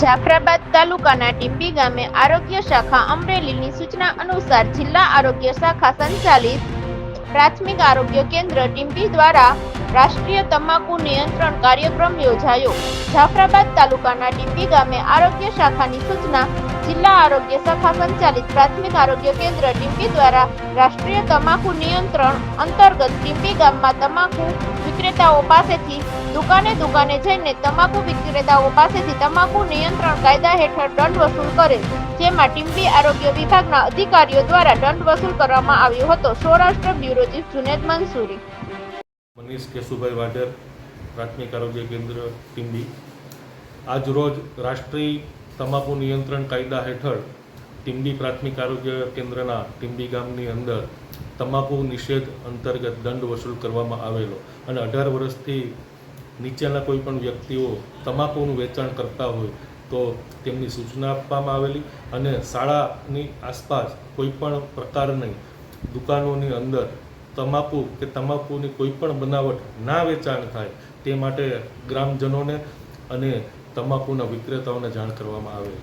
જાફરાબાદ તાલુકાના ટીંબી ગામે આરોગ્ય શાખા અમરેલીની સૂચના અનુસાર જિલ્લા આરોગ્ય શાખા સંચાલિત પ્રાથમિક આરોગ્ય કેન્દ્ર ટીમ્બી દ્વારા રાષ્ટ્રીય તમાકુ નિયંત્રણ કાર્યક્રમ યોજાયો. જાફરાબાદ તાલુકાના ટીંબી ગામે આરોગ્ય શાખાની સૂચના જિલ્લા આરોગ્ય શાખા સંચાલિત પ્રાથમિક આરોગ્ય કેન્દ્ર ડીમ્પી દ્વારા રાષ્ટ્રીય તમાકુ નિયંત્રણ અંતર્ગત ડીમ્પી ગામમાં તમાકુ વિક્રેતાઓ પાસેથી દુકાને દુકાને જઈને તમાકુ વિક્રેતાઓ પાસેથી તમાકુ નિયંત્રણ કાયદા હેઠળ દંડ વસૂલ કરે, જેમાં ટીમ્બી આરોગ્ય વિભાગના અધિકારીઓ દ્વારા દંડ વસૂલ કરવામાં આવ્યો હતો. Saurashtra bureau chief Juned Mansuri. Manish Keshubhai Vadher, પ્રાથમિક આરોગ્ય કેન્દ્ર ટીમ્બી આજ રોજ રાષ્ટ્રીય તમાકુ નિયંત્રણ કાયદા હેઠળ ટીંબી પ્રાથમિક આરોગ્ય કેન્દ્રના ટીંબી ગામની અંદર તમાકુ નિષેધ અંતર્ગત દંડ વસૂલ કરવામાં આવેલો. અને અઢાર વર્ષથી નીચેના કોઈ પણ વ્યક્તિઓ તમાકુનું વેચાણ કરતા હોય તો તેમની સૂચના આપવામાં આવેલી અને શાળાની આસપાસ કોઈ પણ પ્રકારની દુકાનોની અંદર તમાકુ કે તમાકુની કોઈ પણ બનાવટ ના વેચાણ થાય તે માટે ગ્રામજનોને અને તમાકુના વિક્રેતાઓને જાણ કરવામાં આવે.